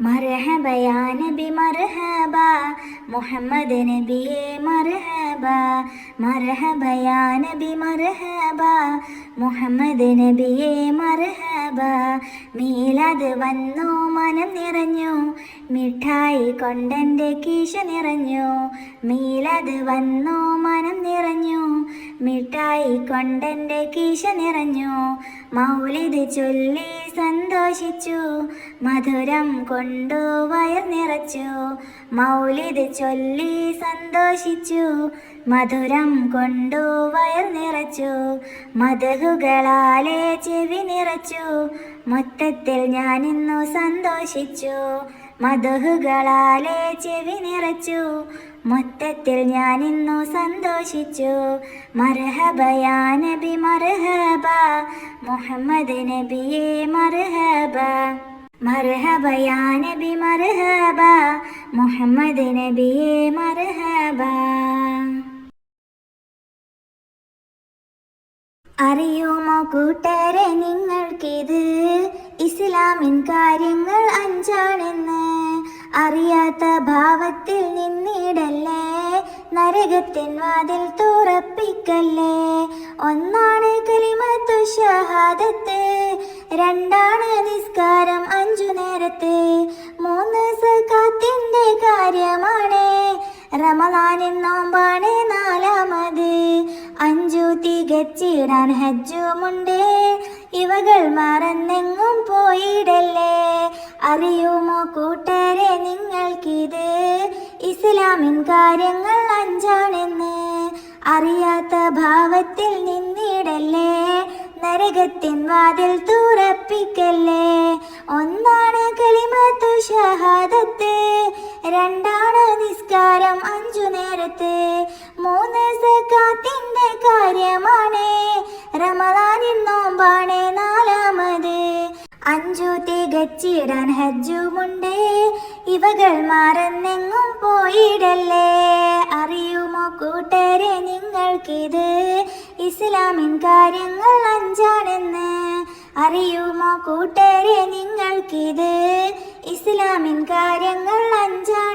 മർഹബ യാ നബി മർഹബ മുഹമ്മദ് നബിയെ മർഹബ മർഹബ യാ നബി മർഹബ മുഹമ്മദ് നബിയെ മർഹബ. മീലാദ് വന്നു മനം നിറഞ്ഞു മിഠായി കൊണ്ടെന്റെ കീശ നിറഞ്ഞു. മീലാദ് വന്നു മനം നിറഞ്ഞു മിഠായി കൊണ്ടെന്റെ കീശ നിറഞ്ഞു. മൗലിത് ചൊല്ലി സന്തോഷിച്ചു. മധുരം കൊണ്ടു വയർ നിറച്ചു. മൗലിത് ചൊല്ലി സന്തോഷിച്ചു. മധുരം കൊണ്ടു വയർ നിറച്ചു. മതകുകളാലെ ചെവി നിറച്ചു. മൊത്തത്തിൽ ഞാനിന്നു സന്തോഷിച്ചു. മതകുകളാലെ ചെവി നിറച്ചു. മൊത്തത്തിൽ ഞാൻ ഇന്നു സന്തോഷിച്ചു. മർഹബയാ നബി മർഹബ. മുഹമ്മദ് നബിയെ മർഹബ. മർഹബയാ നബി മർഹബ. മുഹമ്മദ് നബിയെ മർഹബ. അറിയുമോ കൂട്ടരെ നിങ്ങൾക്കിത്? ഇസ്ലാമിൻ കാര്യങ്ങൾ അഞ്ചാണെന്ന് അറിയാത്ത ഭാവത്തിൽ നിന്നിടല്ലേ? നരകത്തിൻ വാതിൽ തുറപ്പിക്കല്ലേ? ഒന്നാണ് കലിമത്തു ഷഹാദത്ത് രണ്ടാണ് നിസ്കാരം അഞ്ചു നേരത്തെ. മൂന്ന് സക്കാത്തിന്റെ കാര്യമാണ്. റമലാനിൻ നോമ്പാണ് തികച്ചിടാൻ ഹജ്ജുമുണ്ട്. ഇവകൾ മറന്നെങ്ങും പോയിടല്ലേ? അറിയുമോ കൂട്ടരെ നിങ്ങൾക്കിത്? ഇസ്ലാമിൻ കാര്യങ്ങൾ അഞ്ചാണെന്ന്. അറിയാത്ത ഭാവത്തിൽ നിന്നിടല്ലേ? നരകത്തിൻ വാതിൽ തുറപ്പിക്കല്ലേ? ഒന്നാണ് കലിമത്തു ഷഹാദത്ത്. രണ്ടാണ് നിസ്കാരം അഞ്ചു നേരത്ത്. മൂന്ന് സക്കാത്തിന്റെ കാര്യമാണ് നോമ്പാണ് നാലാമത്. അഞ്ചു തികച്ചിടാൻ ഹജ്ജുമുണ്ട്. ഇവകൾ മറന്നെങ്ങും പോയിടല്ലേ. അറിയുമോ കൂട്ടരെ നിങ്ങൾക്കിത്? ഇസ്ലാമിൻ കാര്യങ്ങൾ അഞ്ചാണെന്ന്. അറിയുമോ കൂട്ടരെ നിങ്ങൾക്കിത്? ഇസ്ലാമിൻ കാര്യങ്ങൾ അഞ്ചാണെന്ന്